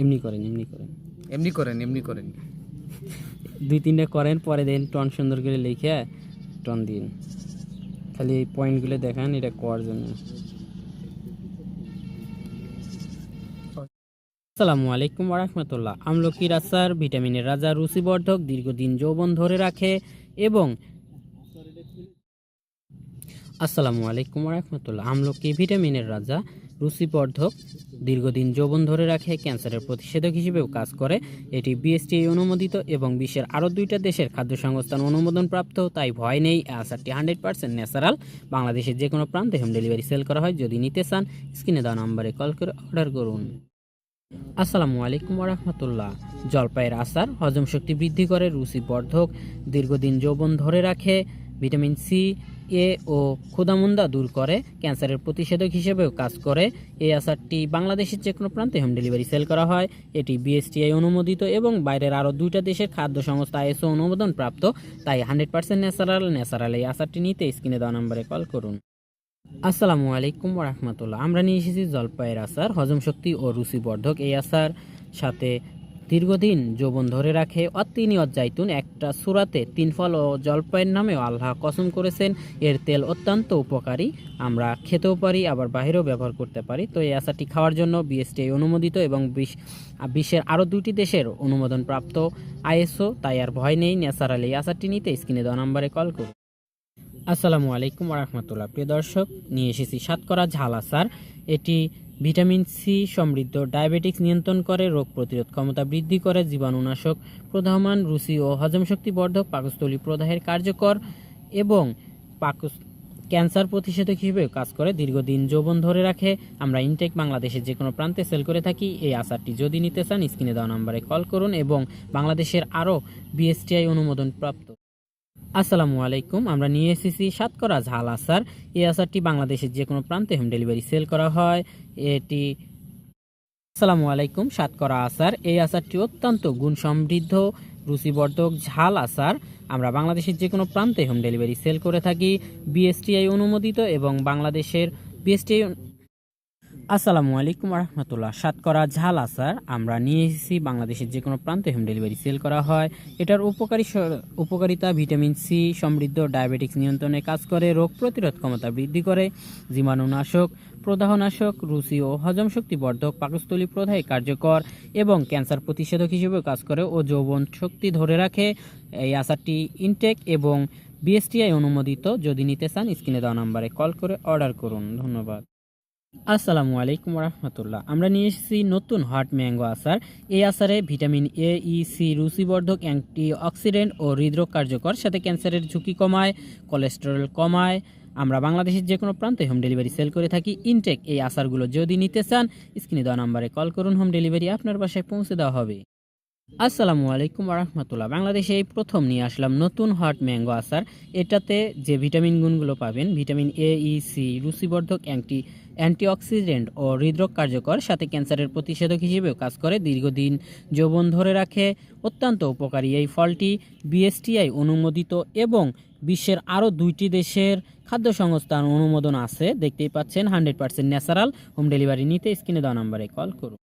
এমনি করেন এমনি করেন। এমনি করেন এমনি করেন। দুই তিনটা করেন পরে দেন টন সুন্দর করে লিখে টন দিন। খালি এই পয়েন্টগুলো দেখান এটা করার জন্য। আসসালামু আলাইকুম রাহমাতুল্লাহ আমলকির আচার ভিটামিনের রাজা রুচিবর্ধক দীর্ঘদিন যৌবন ধরে রাখে এবং আসসালামু আলাইকুম রাহমাতুল্লাহ আমলকি ভিটামিনের রাজা রুচিবর্ধক, দীর্ঘদিন যৌবন ধরে রাখে, ক্যান্সারের প্রতিষেধক হিসেবেও কাজ করে। এটি বিএসটিআই অনুমোদিত এবং বিশ্বের আরও দুইটা দেশের খাদ্য সংস্থান অনুমোদন প্রাপ্ত, তাই ভয় নেই। আচারটি হান্ড্রেড পার্সেন্ট ন্যাচারাল। বাংলাদেশের যে কোনো প্রান্তে হোম ডেলিভারি সেল করা হয়। যদি নিতে চান, স্ক্রিনে দেওয়া নাম্বারে কল করে অর্ডার করুন। আসসালামু আলাইকুম রাহমাতুল্লাহ জলপাইয়ের আচার হজম শক্তি বৃদ্ধি করে রুচি বর্ধক দীর্ঘদিন যৌবন ধরে রাখে। ভিটামিন সি এ ও ক্ষুদামন্দা দূর করে, ক্যান্সারের প্রতিষেধক হিসেবেও কাজ করে। এই আচারটি বাংলাদেশের যে কোনো প্রান্তে হোম ডেলিভারি সেল করা হয়। এটি বিএসটিআই অনুমোদিত এবং বাইরের আরও দুইটা দেশের খাদ্য সংস্থা আইএসও অনুমোদন প্রাপ্ত। তাই হান্ড্রেড পার্সেন্ট ন্যাচারাল ন্যাচারাল এই আচারটি নিতে স্ক্রিনে দেওয়া নম্বরে কল করুন। আসসালামু আলাইকুম রাহমাতুল্লাহ। আমরা নিয়ে এসেছি জলপাইয়ের আচার, হজম শক্তি ও রুচিবর্ধক এই আচার। সাথে দীর্ঘদিন যৌবন ধরে রাখে অতিনিয়ত জাইতুন একটা সুরাতে তিন ফল ও জলপাইয়ের নামেও আল্লাহ কসম করেছেন। এর তেল অত্যন্ত উপকারী। আমরা খেতেও পারি, আবার বাইরেও ব্যবহার করতে পারি। তো এই আচারটি খাওয়ার জন্য বিএসটিআই অনুমোদিত এবং বিশ- বিশ্বের আরও দুইটি দেশের অনুমোদন প্রাপ্ত আইএসও, তাই আর ভয় নেই। ন্যাচারাল আচারটি নিতে স্ক্রিনে দেওয়া নাম্বারে কল করুন। আসসালামু আলাইকুম রহমতুল্লাহ প্রিয় দর্শক, নিয়ে এসেছি সাতকরা ঝাল আচার। এটি ভিটামিন সি সমৃদ্ধ, ডায়াবেটিক্স নিয়ন্ত্রণ করে, রোগ প্রতিরোধ ক্ষমতা বৃদ্ধি করে, জীবাণুনাশক প্রদাহমান রুচি ও হজম শক্তি বর্ধক পাকস্থলী প্রদাহের কার্যকর এবং পাকস ক্যান্সার প্রতিষেধক হিসেবে কাজ করে, দীর্ঘদিন যৌবন ধরে রাখে। আমরা ইনটেক বাংলাদেশের যে কোনো প্রান্তে সেল করে থাকি। এই আচারটি যদি নিতে চান, স্ক্রিনে দেওয়া নাম্বারে কল করুন এবং বাংলাদেশের আরও বিএসটিআই অনুমোদন প্রাপ্ত আসসালামু আলাইকুম, আমরা নিয়ে এসেছি সাতকরা ঝাল আচার। এই আচারটি বাংলাদেশের যে কোনো প্রান্তে হোম ডেলিভারি সেল করা হয়। এটি আসসালামু আলাইকুম, সাতকরা আচার। এই আচারটি অত্যন্ত গুণ সমৃদ্ধ রুচিবর্ধক, ঝাল আচার। আমরা বাংলাদেশের যে কোনো প্রান্তে হোম ডেলিভারি সেল করে থাকি। বিএসটিআই অনুমোদিত এবং বাংলাদেশের বিএসটিআই আসসালামু আলাইকুম রহমতুল্লাহ। সাতকরা ঝাল আচার আমরা নিয়ে এসেছি বাংলাদেশের যে কোনো প্রান্তে। হোম ডেলিভারি সেল করা হয়। এটার উপকারী উপকারিতা ভিটামিন সি সমৃদ্ধ ডায়াবেটিক্স নিয়ন্ত্রণে কাজ করে, রোগ প্রতিরোধ ক্ষমতা বৃদ্ধি করে, জীবাণুনাশক, প্রদাহনাশক, রুচি ও হজম শক্তি বর্ধক পাকস্থলী প্রদাহে কার্যকর এবং ক্যান্সার প্রতিষেধক হিসেবেও কাজ করে ও যৌবন শক্তি ধরে রাখে। এই আচারটি ইনটেক এবং বিএসটিআই অনুমোদিত। যদি নিতে চান, স্ক্রিনে দেওয়া নাম্বারে কল করে অর্ডার করুন। ধন্যবাদ। আসসালামু আলাইকুম রহমতুল্লাহ আমরা নিয়ে এসেছি নতুন হট ম্যাঙ্গো আসার এই আসারে ভিটামিন এ ই সি রুচিবর্ধক অ্যান্টি অক্সিডেন্ট ও হৃদরোগ কার্যকর, সাথে ক্যান্সারের ঝুঁকি কমায়, কোলেস্টেরল কমায়। আমরা বাংলাদেশের যে কোনো প্রান্তে হোম ডেলিভারি সেল করে থাকি। ইনটেক এই আচারগুলো যদি নিতে চান, স্ক্রিনে দেওয়া নাম্বারে কল করুন হোম ডেলিভারি আপনার বাসায় পৌঁছে দেওয়া হবে। আসসালামু আলাইকুম রহমতুল্লাহ বাংলাদেশে এই প্রথম নিয়ে আসলাম নতুন হট ম্যাঙ্গো আচার। এটাতে যে ভিটামিন গুণগুলো পাবেন, ভিটামিন এ ই সি রুচিবর্ধক অ্যান্টি অ্যান্টিঅক্সিডেন্ট ও হৃদরোগ কার্যকর, সাথে ক্যান্সারের প্রতিষেধক হিসেবেও কাজ করে, দীর্ঘদিন যৌবন ধরে রাখে, অত্যন্ত উপকারী। এই ফলটি বিএসটিআই অনুমোদিত এবং বিশ্বের আরও দুইটি দেশের খাদ্য সংস্থার অনুমোদন আছে। দেখতেই পাচ্ছেন, hundred percent natural. Home delivery নিতে স্ক্রিনে দেওয়া নাম্বারে কল করুন।